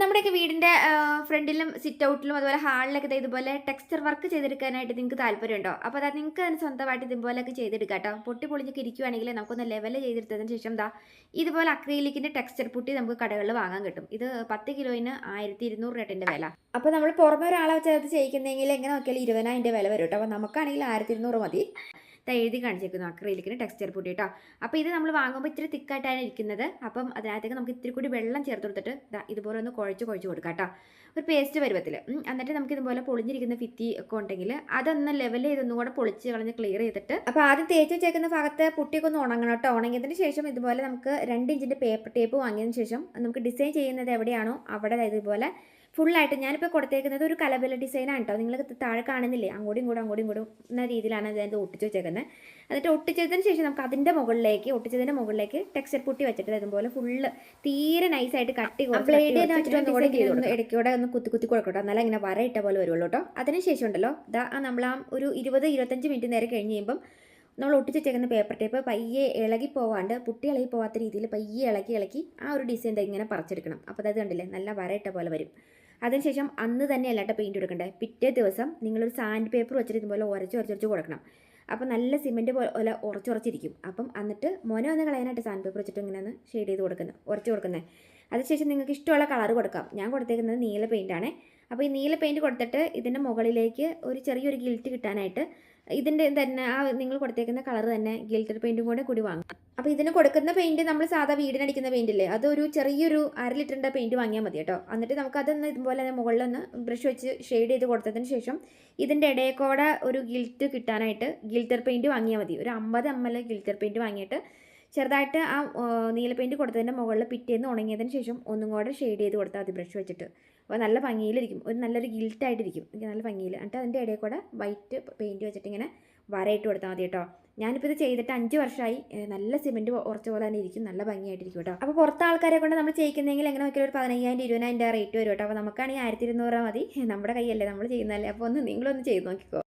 നമ്മുടെയൊക്കെ വീടിന്റെ ഫ്രണ്ടിലും സിറ്റ് ഔട്ടിലും അതുപോലെ ഹാളിലൊക്കെ ഇതുപോലെ ടെക്സ്ചർ വർക്ക് ചെയ്തെടുക്കാനായിട്ട് നിങ്ങൾക്ക് താല്പര്യമുണ്ടോ? അപ്പോൾ അതാ നിങ്ങൾക്ക് അതിന് സ്വന്തമായിട്ട് ഇതുപോലെയൊക്കെ ചെയ്തെടുക്കാം കേട്ടോ. പൊട്ടി പൊളിഞ്ഞൊക്കെ ഇരിക്കുവാണെങ്കിൽ നമുക്കൊന്ന് ലെവൽ ചെയ്തെടുത്തതിന് ശേഷം ദാ ഇതുപോലെ അക്രീലിക്കിന്റെ ടെക്സ്ചർ പുട്ടി നമുക്ക് കടകളിൽ വാങ്ങാൻ കിട്ടും. ഇത് പത്ത് കിലോയിന് ആയിരത്തി ഇരുന്നൂറ് രൂപയുടെ വില. അപ്പോൾ നമ്മൾ പുറമെ ഒരാളെ വെച്ചത് ചെയ്യിക്കുന്നെങ്കിൽ എങ്ങനെ നോക്കിയാലും ഇരുപതിനായിരം വില വരും കേട്ടോ. അപ്പോൾ നമുക്കാണെങ്കിൽ ആയിരത്തി ഇരുന്നൂറ് മതി. എഴുതി കാണിച്ചേക്കുന്നു അക്രയിലിക്കിന് ടെക്സ്ചർ പൊടി കേട്ടോ അപ്പോൾ ഇത് നമ്മൾ വാങ്ങുമ്പോൾ ഇത്തിരി തിക്കായിട്ടാണ് ഇരിക്കുന്നത്. അപ്പം അതിനകത്തേക്ക് നമുക്ക് ഇത്തിരി കൂടി വെള്ളം ചേർത്ത് കൊടുത്തിട്ട് ഇതുപോലെ ഒന്ന് കുഴച്ച് കുഴച്ച് കൊടുക്കാം കേട്ടോ ഒരു പേസ്റ്റ് പരുവത്തിൽ എന്നിട്ട് നമുക്ക് ഇതുപോലെ പൊളിഞ്ഞിരിക്കുന്ന ഫിത്തി ഒക്കെ ഉണ്ടെങ്കിൽ അതൊന്ന് ലെവൽ ചെയ്തൊന്നും കൂടെ പൊളിച്ച് കളഞ്ഞ് ക്ലിയർ ചെയ്തിട്ട് അപ്പോൾ ആദ്യം തേച്ച് വെച്ചേക്കുന്ന ഭാഗത്ത് പുട്ടിയൊക്കെ ഒന്ന് ഉണങ്ങണം കേട്ടോ ഉണങ്ങിയതിന് ശേഷം ഇതുപോലെ നമുക്ക് രണ്ട് ഇഞ്ചിന്റെ പേപ്പർ ടേപ്പ് വാങ്ങിയതിന് ശേഷം നമുക്ക് ഡിസൈൻ ചെയ്യുന്നത് എവിടെയാണോ അവിടെ ഇതുപോലെ ഫുള്ളായിട്ട് ഞാനിപ്പോൾ കൊടുത്തേക്കുന്നത് ഒരു കലബല ഡിസൈനാണ് കേട്ടോ നിങ്ങൾ താഴെ കാണുന്നില്ലേ? അങ്ങോട്ടും ഇങ്ങോട്ടും അങ്ങോട്ടും ഇങ്ങോട്ടും എന്ന രീതിയിലാണ് ഇതിനകത്ത് ഒട്ടിച്ച് വെച്ചേക്കുന്നത് എന്നിട്ട് ഒട്ടിച്ചതിന് ശേഷം നമുക്ക് അതിന്റെ മുകളിലേക്ക് ഒട്ടിച്ചതിന്റെ മുകളിലേക്ക് ടെക്സ്ചർ പുട്ടി വെച്ചിട്ട് ഇതുപോലെ ഫുള്ള് തീരെ നൈസായിട്ട് കട്ടി കൊടുക്കും. ഇടയ്ക്കൂടെ ഒന്ന് കുത്തി കുത്തി കൊടുക്കട്ടോ. എന്നാലും ഇങ്ങനെ വര ഇട്ട പോലെ വരുള്ളൂ കേട്ടോ. അതിനുശേഷം ഉണ്ടല്ലോ ദാ നമ്മൾ ആ ഒരു ഇരുപത് ഇരുപത്തഞ്ച് മിനിറ്റ് നേരം കഴിഞ്ഞ് കഴിയുമ്പം നമ്മൾ ഒട്ടിച്ച് വെച്ചേക്കുന്ന പേപ്പർ ടേപ്പ് പയ്യെ ഇളകി പോവാണ്ട് പുട്ടി ഇളകി പോവാത്ത രീതിയിൽ പയ്യെ ഇളക്കി ഇളക്കി ആ ഒരു ഡിസൈൻ ഇങ്ങനെ പറിച്ചെടുക്കണം. അപ്പോൾ അത് കണ്ടില്ലേ? നല്ല വരയിട്ട പോലെ വരും. അതിനുശേഷം അന്ന് തന്നെ അല്ലാട്ട പെയിന്റ് കൊടുക്കണ്ടേ പിറ്റേ ദിവസം നിങ്ങളൊരു സാൻഡ് പേപ്പർ വെച്ചിട്ട് ഇതുപോലെ ഉരച്ച് ഉരച്ച് കൊടുക്കണം. അപ്പോൾ നല്ല സിമെന്റ് പോലെ ഉറച്ചുറച്ചിരിക്കും അപ്പം എന്നിട്ട് മൊന ഒന്ന് കളയാനായിട്ട് സാൻഡ് പേപ്പർ വെച്ചിട്ട് ഇങ്ങനെ ഒന്ന് ഷെയ്ഡ് ചെയ്ത് കൊടുക്കുന്നത് ഉരച്ച് കൊടുക്കുന്നത് അതിനുശേഷം നിങ്ങൾക്ക് ഇഷ്ടമുള്ള കളർ കൊടുക്കാം. ഞാൻ കൊടുത്തേക്കുന്നത് നീല പെയിന്റാണ് അപ്പോൾ ഈ നീല പെയിന്റ് കൊടുത്തിട്ട് ഇതിന്റെ മുകളിലേക്ക് ഒരു ചെറിയൊരു ഗിൽറ്റ് കിട്ടാനായിട്ട് ഇതിന്റെ തന്നെ ആ നിങ്ങൾ കൊടുത്തേക്കുന്ന കളർ തന്നെ ഗിൽറ്റർ പെയിന്റും കൂടെ കൂടി വാങ്ങും. അപ്പോൾ ഇതിന് കൊടുക്കുന്ന പെയിന്റ് നമ്മൾ സാധാ വീടിനടിക്കുന്ന പെയിന്റ് ഇല്ലേ? അതൊരു ചെറിയൊരു അര ലിറ്ററിന്റെ പെയിന്റ് വാങ്ങിയാൽ മതി കേട്ടോ. എന്നിട്ട് നമുക്ക് അതൊന്ന് ഇതുപോലെ തന്നെ മുകളിലൊന്ന് ബ്രഷ് വെച്ച് ഷെയ്ഡ് ചെയ്ത് കൊടുത്തതിന് ശേഷം ഇതിന്റെ ഇടയക്കോടെ ഒരു ഗിൽറ്റ് കിട്ടാനായിട്ട് ഗിൽറ്റർ പെയിന്റ് വാങ്ങിയാൽ മതി. ഒരു അമ്പത് എം എൽ ഗിൽറ്റർ പെയിന്റ് വാങ്ങിയിട്ട് ചെറുതായിട്ട് ആ നീല പെയിന്റ് കൊടുത്തതിന്റെ മുകളിൽ പിറ്റേന്ന് ഉണങ്ങിയതിന് ശേഷം ഒന്നും കൂടെ ഷെയ്ഡ് ചെയ്ത് കൊടുത്താൽ മതി ബ്രഷ് വെച്ചിട്ട്. അപ്പോൾ നല്ല ഭംഗിയിലിരിക്കും. ഒരു നല്ലൊരു ഗിൽട്ടായിട്ടിരിക്കും നല്ല ഭംഗിയിൽ എന്നിട്ട് അതിന്റെ ഇടയിൽ കൂടെ വൈറ്റ് പെയിന്റ് വെച്ചിട്ട് ഇങ്ങനെ വരയിട്ട് കൊടുത്താൽ മതി കേട്ടോ. ഞാനിപ്പോൾ ഇത് ചെയ്തിട്ട് അഞ്ച് വർഷമായി നല്ല സിമെന്റ് ഉറച്ച പോലെ തന്നെ ഇരിക്കും. നല്ല ഭംഗിയായിട്ടിരിക്കും കേട്ടോ. അപ്പോൾ പുറത്തെ ആൾക്കാരെ കൊണ്ട് നമ്മൾ ചെയ്യിക്കുന്നെങ്കിൽ എങ്ങനെ നോക്കിയാൽ ഒരു പതിനയ്യായിരം ഇരുപതിനായിരം രൂപ റേറ്റ് വരും കേട്ടോ. അപ്പോൾ നമുക്കാണെങ്കിൽ ആയിരത്തി ഇരുന്നൂറ് മതി. നമ്മുടെ കൈയല്ലേ നമ്മൾ ചെയ്യുന്നതല്ലേ. അപ്പോൾ ഒന്ന് നിങ്ങളൊന്ന് ചെയ്ത് നോക്കിക്കോ.